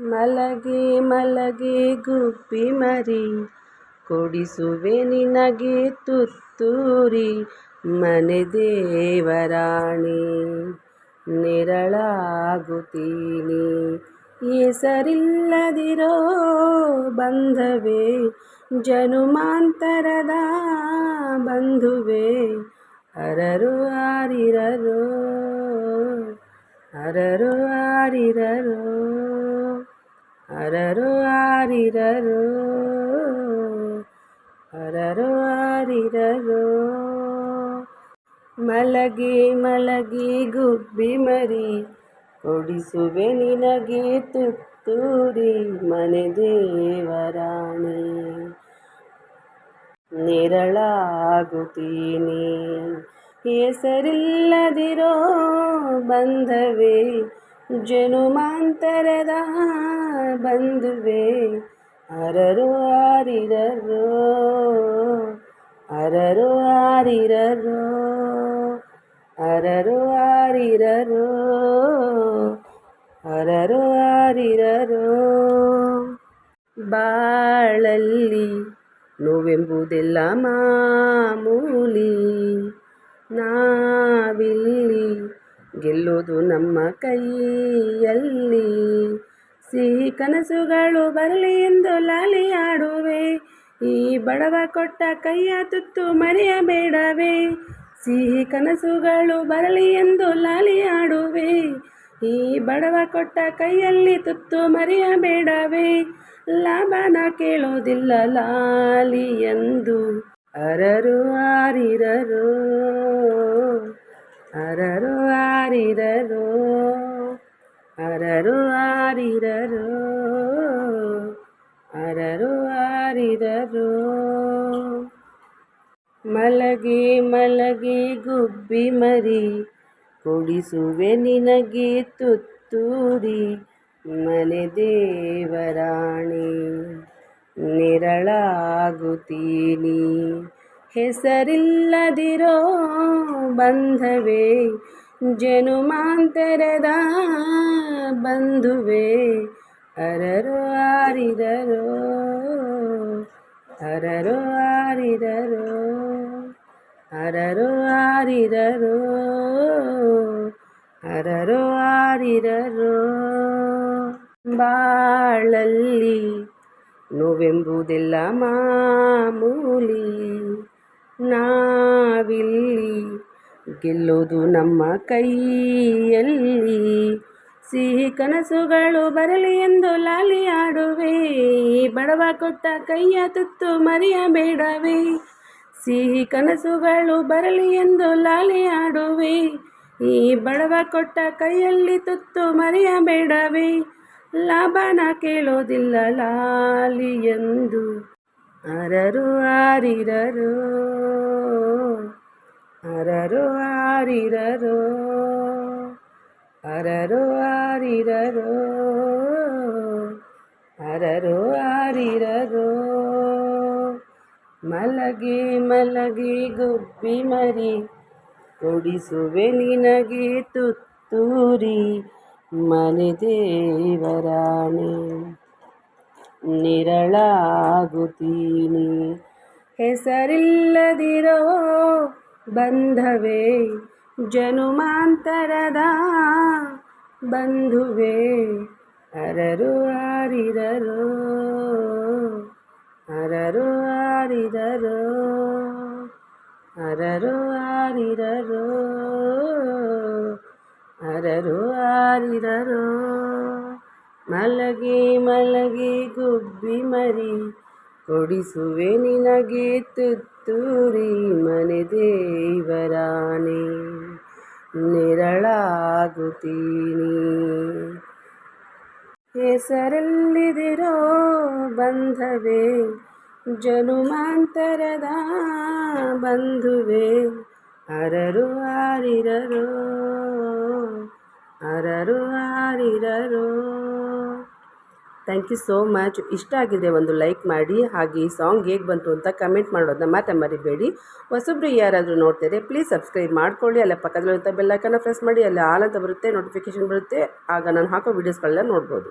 ಮಲಗೆ ಮಲಗಿ ಗುಬ್ಬಿ ಮರಿ, ಕೊಡಿಸುವೆ ನಿನಗೆ ತುತ್ತೂರಿ, ಮನೆ ದೇವರಾಣಿ, ನೆರಳಾಗುತ್ತೀನಿ. ಹೆಸರಿಲ್ಲದಿರೋ ಬಂಧವೇ, ಜನುಮಾಂತರದ ಬಂಧುವೆ, ಅರರು ಆರಿರರೋ. ಅರರು ಆರಿರರು ಅರರು ಆರಿರರು ಆರಿರರು. ಮಲಗಿ ಮಲಗಿ ಗುಬ್ಬಿ ಮರಿ, ಕೊಡಿಸುವೆ ನಿನಗೆ ತುತ್ತೂರಿ ಮನೆ ದೇವರಾಣಿ. ನೆರಳಾಗುತ್ತೀನಿ, ಹೆಸರಿಲ್ಲದಿರೋ ಬಂಧವೇ, ಜನುಮಾಂತರದ ಬಂಧುವೆ, ಅರರು ಆರಿರರೋ ಅರರು ಆರಿರರೋ ಅರರು ಆರಿರರೋ ಅರರು ಆರಿರರೋ. ಬಾಳಲ್ಲಿ ನೋವೆಂಬುದೆಲ್ಲ ಮಾಮೂಲಿ, ನಾವಿಲ್ಲಿ ಗೆಲ್ಲೋದು ನಮ್ಮ ಕೈಯಲ್ಲಿ. ಸಿಹಿ ಕನಸುಗಳು ಬರಲಿ ಎಂದು ಲಾಲಿಯಾಡುವೆ ಈ ಬಡವ ಕೊಟ್ಟ ಕೈಯ ತುತ್ತು ಮರೆಯಬೇಡವೇ. ಸಿಹಿ ಕನಸುಗಳು ಬರಲಿ ಎಂದು ಲಾಲಿಯಾಡುವೆ ಈ ಬಡವ ಕೊಟ್ಟ ಕೈಯಲ್ಲಿ ತುತ್ತು ಮರೆಯಬೇಡವೇ. ಲಾಭನ ಕೇಳೋದಿಲ್ಲ ಲಾಲಿ ಎಂದು ಅರರು ಆರಿರರು. ಮಲಗಿ ಮಲಗಿ ಗುಬ್ಬಿ ಮರಿ, ಕೊಡಿಸುವೆ ನಿನಗೆ ತುತ್ತೂರಿ ಮನೆ ದೇವರಾಣಿ, ನೆರಳಾಗುತ್ತೀನಿ. ಹೆಸರಿಲ್ಲದಿರೋ ಬಂಧವೇ, ಜನುಮಾಂತರದ ಬಂಧುವೆ, ಅರರು ಆರಿದರೋ ಅರರು ಆರಿದರೋ ಅರರು ಆರಿರರು. ಹರರು ಆರಿರರು. ಬಾಳಲ್ಲಿ ನೋವೆಂಬುದೆಲ್ಲ ಮಾಮೂಲಿ. ನಾವಿಲ್ಲಿ ಗೆಲ್ಲೋದು ನಮ್ಮ ಕೈಯಲ್ಲಿ. ಸಿಹಿ ಕನಸುಗಳು ಬರಲಿ ಎಂದು ಲಾಲಿ ಆಡುವೆ ಬಡವ ಕೊಟ್ಟ ಕೈಯ ತುತ್ತು ಮರೆಯಬೇಡವೇ. ಸಿಹಿ ಕನಸುಗಳು ಬರಲಿ ಎಂದು ಲಾಲಿ ಆಡುವೆ. ಈ ಬಡವ ಕೊಟ್ಟ ಕೈಯಲ್ಲಿ ತುತ್ತು ಮರೆಯಬೇಡವೇ. ಲಾಭನ ಕೇಳೋದಿಲ್ಲ ಲಾಲಿ ಎಂದು. ಅರರು ಆರಿರರು. ಅರರು ಆರಿರರು. ಅರರು ಆರಿರರು. ಅರರು ಆರಿರರು. ಮಲಗಿ ಮಲಗಿ ಗುಬ್ಬಿ ಮರಿ, ಕೊಡಿಸುವೆ ನಿನಗೆ ತುತ್ತೂರಿ, ಮನೆ ದೇವರಾಣಿ. ನಿರಳಾಗುತ್ತೀನಿ, ಹೆಸರಿಲ್ಲದಿರೋ ಬಂಧವೇ, ಜನುಮಾಂತರದ ಬಂಧುವೆ, ಅರರು ಆರಿರರು, ಅರರು ಆರಿದರು ಅರರು ಆರಿದರು ಅರರು ಆರಿದರು ಮಲಗಿ ಮಲಗಿ ಗುಬ್ಬಿ ಮರಿ, ಕೊಡಿಸುವೆ ನಿನಗೆ ತುತ್ತೂರಿ ಮನೆ ದೇವರಾನೆ ನೆರಳಾಗುತ್ತೀನಿ. ಹೆಸರಲ್ಲಿದಿರೋ ಬಂಧವೇ ಜನುಮಾಂತರದ ಬಂಧುವೆ, ಅರರು ಆರಿರರೋ ಅರರು ಆರಿರರೋ. ಥ್ಯಾಂಕ್ ಯು ಸೋ ಮಚ್ ಇಷ್ಟ ಆಗಿದೆ ಒಂದು ಲೈಕ್ ಮಾಡಿ, ಹಾಗೆ ಈ ಸಾಂಗ್ ಹೇಗೆ ಬಂತು ಅಂತ ಕಮೆಂಟ್ ಮಾಡೋದನ್ನ ಮಾತ್ರ ಮರಿಬೇಡಿ. ಹೊಸಬ್ರು ಯಾರಾದರೂ ನೋಡ್ತಾರೆ ಪ್ಲೀಸ್ ಸಬ್ಸ್ಕ್ರೈಬ್ ಮಾಡ್ಕೊಳ್ಳಿ. ಅಲ್ಲ ಪಕ್ಕದಲ್ಲಿರುವಂಥ ಬೆಲ್ಲೈಕನ್ನ ಪ್ರೆಸ್ ಮಾಡಿ, ಅಲ್ಲಿ ಆಲ್ ಅಂತ ಬರುತ್ತೆ ನೋಟಿಫಿಕೇಶನ್ ಬರುತ್ತೆ. ಆಗ ನಾನು ಹಾಕೋ ವೀಡಿಯೋಸ್ಗಳನ್ನ ನೋಡ್ಬೋದು.